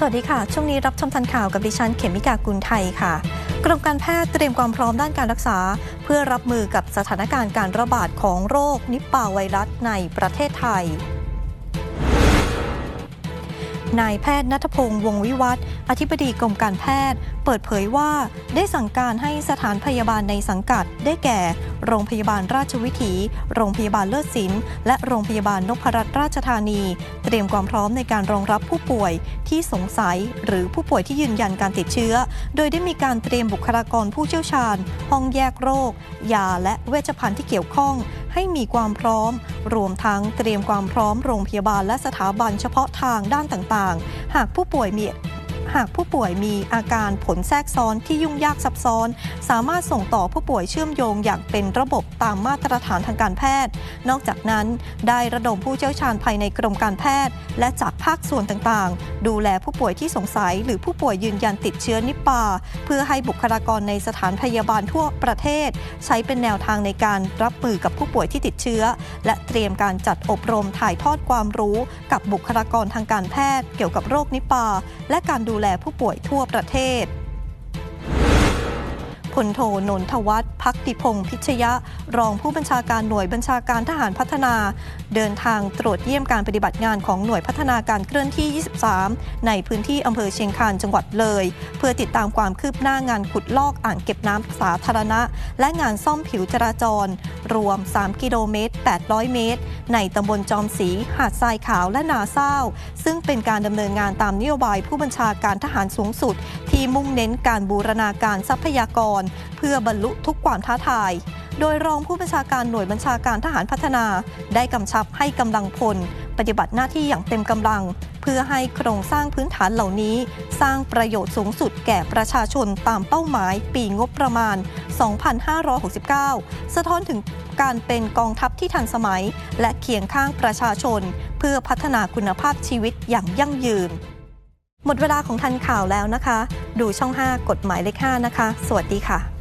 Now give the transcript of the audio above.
สวัสดีค่ะ ช่วงนี้รับชมทันข่าวกับดิฉันเขมิกากุลไทยค่ะ กรมการแพทย์เตรียมความพร้อมด้านการรักษา เพื่อรับมือกับสถานการณ์การระบาดของโรคนิปปาไวรัสในประเทศไทย นายแพทย์นัทพงษ์วงวิวัฒน์อธิบดีกรมการแพทย์ เปิดเผยว่าได้สั่งการให้สถานพยาบาลในสังกัด ได้แก่ โรงพยาบาลราชวิถี โรงพยาบาลเลิศศิลป์และโรงพยาบาลนพรัตนราชธานี เตรียมความพร้อมในการรองรับผู้ป่วยที่สงสัย หรือผู้ป่วยที่ยืนยันการติดเชื้อ โดยได้มีการเตรียมบุคลากรผู้เชี่ยวชาญ ห้องแยกโรค ยาและเวชภัณฑ์ที่เกี่ยวข้อง ให้มีความพร้อม รวมทั้งเตรียมความพร้อมโรงพยาบาลและสถาบันเฉพาะทางด้านต่างๆ หากผู้ป่วยมี หากผู้ป่วยมีอาการผลแทรกซ้อนที่ยุ่งยากซับซ้อน สามารถส่งต่อผู้ป่วยเชื่อมโยงอย่างเป็นระบบตามมาตรฐานทางการแพทย์ นอกจากนั้นได้ระดมผู้เชี่ยวชาญภายในกรมการแพทย์ และจากภาคส่วนต่างๆ ดูแลผู้ป่วยที่สงสัย หรือผู้ป่วยยืนยันติดเชื้อนิปปาเพื่อให้บุคลากรในสถานพยาบาลทั่วประเทศ ใช้เป็นแนวทางในการรับมือกับผู้ป่วยที่ติดเชื้อ และเตรียมการจัดอบรมถ่ายทอดความรู้ กับบุคลากรทางการแพทย์ เกี่ยวกับโรคนิปปาและการดูแลผู้ป่วยทั่วประเทศ ลโทนนทวัฒน์พักติพงศ์พิชยะ รองผู้บัญชาการหน่วยบัญชาการทหารพัฒนา เดินทางตรวจเยี่ยมการปฏิบัติงานของหน่วยพัฒนาการเคลื่อนที่ 23 ในพื้นที่อำเภอเชียงคานจังหวัดเลย เพื่อติดตามความคืบหน้างานขุดลอกอ่างเก็บน้ำสาธารณะ และงานซ่อมผิวจราจร รวม 3 กิโลเมตร 800 เมตร ในตำบลจอมศรีหาดทรายขาวและนาเศร้า ซึ่งเป็นการดำเนินงานตามนโยบายผู้บัญชาการทหารสูงสุด ที่มุ่งเน้นการบูรณาการทรัพยากรเพื่อบรรลุทุกความท้าทาย โดยรองผู้บัญชาการหน่วยบัญชาการทหารพัฒนา ได้กำชับให้กำลังพล ปฏิบัติหน้าที่อย่างเต็มกำลัง เพื่อให้โครงสร้างพื้นฐานเหล่านี้ สร้างประโยชน์สูงสุดแก่ประชาชนตามเป้าหมาย ปีงบประมาณ 2569 สะท้อนถึงการเป็นกองทัพที่ทันสมัย และเคียงข้างประชาชน เพื่อพัฒนาคุณภาพชีวิตอย่างยั่งยืน หมดเวลาของทันข่าวแล้วนะคะ ดูช่อง 5 กฎหมายเลข5นะคะ สวัสดีค่ะ